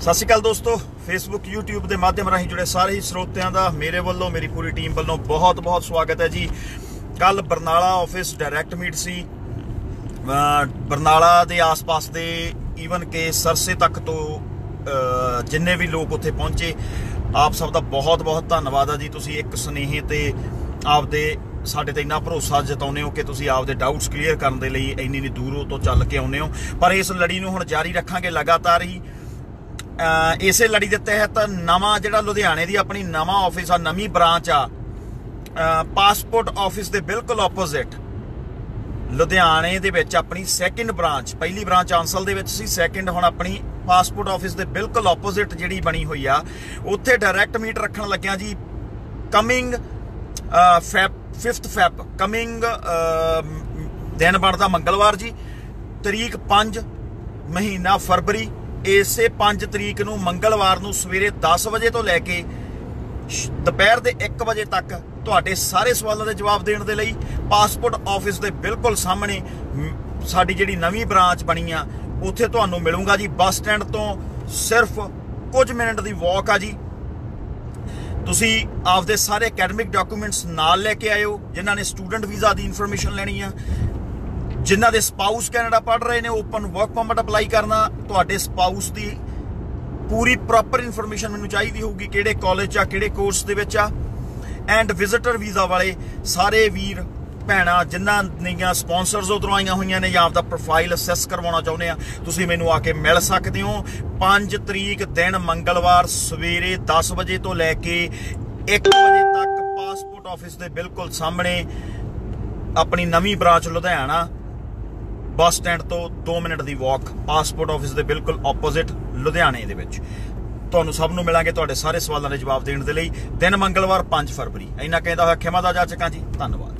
ਸਤਿ ਸ਼੍ਰੀ ਅਕਾਲ ਦੋਸਤੋ Facebook YouTube ਦੇ ਮਾਧਿਅਮ ਰਾਹੀਂ ਜੁੜੇ ਸਾਰੇ ਹੀ ਸਰੋਤਿਆਂ ਦਾ ਮੇਰੇ ਵੱਲੋਂ, ਮੇਰੀ ਪੂਰੀ ਟੀਮ ਵੱਲੋਂ ਬਹੁਤ-ਬਹੁਤ ਸਵਾਗਤ ਹੈ ਜੀ। ਕੱਲ ਬਰਨਾਲਾ ਆਫਿਸ ਡਾਇਰੈਕਟ ਮੀਟ ਸੀ। ਬਰਨਾਲਾ ਦੇ ਆਸ-ਪਾਸ ਦੇ ਈਵਨ ਕਿ ਸਰਸੇ ਤੱਕ ਤੋਂ ਜਿੰਨੇ ਵੀ ਲੋਕ ਉੱਥੇ ਪਹੁੰਚੇ, ਆਪ ਸਭ ਦਾ ਬਹੁਤ-ਬਹੁਤ ਧੰਨਵਾਦ ਆ ਜੀ। ਤੁਸੀਂ ਇੱਕ ਸੁਨੇਹੇ ਤੇ ਆਪਦੇ ਸਾਡੇ ਤੇ ਇੰਨਾ ਭਰੋਸਾ ਜਤਾਉਂਦੇ ਹੋ ਕਿ ਤੁਸੀਂ ਆਪਦੇ ਡਾਊਟਸ ਕਲੀਅਰ ਕਰਨ ਦੇ ਲਈ ਇੰਨੀ ਇੰਨੀ ਦੂਰੋਂ ਤੋਂ ਚੱਲ ਕੇ ਆਉਂਦੇ ਹੋ। ਪਰ ਇਸ ਲੜੀ ਨੂੰ ਹੁਣ ਜਾਰੀ ਰੱਖਾਂਗੇ ਲਗਾਤਾਰ ਹੀ। ਇਸੇ ਲੜੀ ਦੇ ਤਹਿਤ ਨਵਾਂ ਜਿਹੜਾ ਲੁਧਿਆਣੇ ਦੀ ਆਪਣੀ ਨਵਾਂ ਆਫਿਸ ਆ, ਨਵੀਂ ਬ੍ਰਾਂਚ ਆ ਪਾਸਪੋਰਟ ਆਫਿਸ ਦੇ ਬਿਲਕੁਲ ਆਪੋਜ਼ਿਟ ਲੁਧਿਆਣੇ ਦੇ ਵਿੱਚ ਆਪਣੀ ਸੈਕਿੰਡ ਬ੍ਰਾਂਚ ਪਹਿਲੀ ਬ੍ਰਾਂਚ ਆਂਸਲ ਦੇ ਵਿੱਚ ਸੀ ਸੈਕਿੰਡ ਹੁਣ ਆਪਣੀ ਪਾਸਪੋਰਟ ਆਫਿਸ ਦੇ ਬਿਲਕੁਲ ਆਪੋਜ਼ਿਟ ਜਿਹੜੀ ਬਣੀ ਹੋਈ ਆ। ਉੱਥੇ ਡਾਇਰੈਕਟ ਮੀਟ ਰੱਖਣ ਲੱਗਿਆ ਜੀ coming Feb 5th Feb coming ਦਿਨ ਬਣਦਾ ਮੰਗਲਵਾਰ ਜੀ, ਤਰੀਕ 5 ਮਹੀਨਾ ਫਰਵਰੀ ਇਸੇ 5 ਤਰੀਕ ਨੂੰ ਮੰਗਲਵਾਰ ਨੂੰ ਸਵੇਰੇ 10 ਵਜੇ ਤੋਂ ਲੈ ਕੇ ਸ਼- ਦੁਪਹਿਰ ਦੇ 1 ਵਜੇ ਤੱਕ ਤੁਹਾਡੇ ਸਾਰੇ ਸਵਾਲਾਂ ਦੇ ਜਵਾਬ ਦੇਣ ਦੇ ਲਈ ਪਾਸਪੋਰਟ ਆਫਿਸ ਦੇ ਬਿਲਕੁਲ ਸਾਹਮਣੇ ਸਾਡੀ ਜਿਹੜੀ ਨਵੀਂ ਬ੍ਰਾਂਚ ਬਣੀ ਆ, ਉੱਥੇ ਤੁਹਾਨੂੰ ਮਿਲੂਗਾ ਜੀ। ਬੱਸ ਸਟੈਂਡ ਤੋਂ ਸਿਰਫ ਕੁਝ ਮਿੰਟ ਦੀ ਵਾਕ ਆ ਜੀ। ਤੁਸੀਂ ਆਪਦੇ ਸਾਰੇ ਅਕੈਡਮਿਕ ਡਾਕੂਮੈਂਟਸ ਨਾਲ ਲੈ ਕੇ ਆਇਓ, ਜਿਨ੍ਹਾਂ ਨੇ ਸਟੂਡੈਂਟ ਵੀਜ਼ਾ ਦੀ ਇਨਫੋਰਮੇਸ਼ਨ ਲੈਣੀ ਆ। ਜਿਨ੍ਹਾਂ ਦੇ ਸਪਾਊਸ ਕੈਨੇਡਾ ਪੜ੍ਹ ਰਹੇ ਨੇ ਓਪਨ ਵਰਕ ਪਰਮਿਟ ਅਪਲਾਈ ਕਰਨਾ, ਤੁਹਾਡੇ ਸਪਾਊਸ ਦੀ ਪੂਰੀ ਪ੍ਰੋਪਰ ਇਨਫੋਰਮੇਸ਼ਨ ਮੈਨੂੰ ਚਾਹੀਦੀ ਹੋਊਗੀ ਕਿਹੜੇ ਕਾਲਜ 'ਚ ਆ, ਕਿਹੜੇ ਕੋਰਸ ਦੇ ਵਿੱਚ ਆ। ਐਂਡ ਵਿਜ਼ਿਟਰ ਵੀਜ਼ਾ ਵਾਲੇ ਸਾਰੇ ਵੀਰ, ਭੈਣਾਂ, ਜਿਨ੍ਹਾਂ ਦੀਆਂ ਸਪਾਂਸਰਸ ਉਧਰੋਂ ਆਈਆਂ ਹੋਈਆਂ ਨੇ ਜਾਂ ਆਪਦਾ ਪ੍ਰੋਫਾਈਲ ਅਸੈਸ ਕਰਵਾਉਣਾ ਚਾਹੁੰਦੇ ਆ, ਤੁਸੀਂ ਮੈਨੂੰ ਆ ਕੇ ਮਿਲ ਸਕਦੇ ਹੋ। 5 ਤਰੀਕ ਦਿਨ ਮੰਗਲਵਾਰ ਸਵੇਰੇ 10 ਵਜੇ ਤੋਂ ਲੈ ਕੇ 1 ਵਜੇ ਤੱਕ ਪਾਸਪੋਰਟ ਆਫਿਸ ਦੇ ਬਿਲਕੁਲ ਸਾਹਮਣੇ ਆਪਣੀ ਨਵੀਂ ਬ੍ਰਾਂਚ ਲੁਧਿਆਣਾ ਬੱਸ ਸਟੈਂਡ ਤੋਂ 2 ਮਿੰਟ ਦੀ ਵਾਕ ਪਾਸਪੋਰਟ ਆਫਿਸ ਦੇ ਬਿਲਕੁਲ ਆਪੋਜ਼ਿਟ ਲੁਧਿਆਣੇ ਦੇ ਵਿੱਚ। ਤੁਹਾਨੂੰ ਸਭ ਨੂੰ ਮਿਲਾਂਗੇ ਤੁਹਾਡੇ ਸਾਰੇ ਸਵਾਲਾਂ ਦੇ ਜਵਾਬ ਦੇਣ ਦੇ ਲਈ। ਦਿਨ ਮੰਗਲਵਾਰ 5 ਫਰਵਰੀ। ਇੰਨਾ ਕਹਿੰਦਾ ਹੋਇਆ ਖਿਮਾ ਦਾ ਜਾ ਚੱਕਾਂ ਜੀ, ਧੰਨਵਾਦ।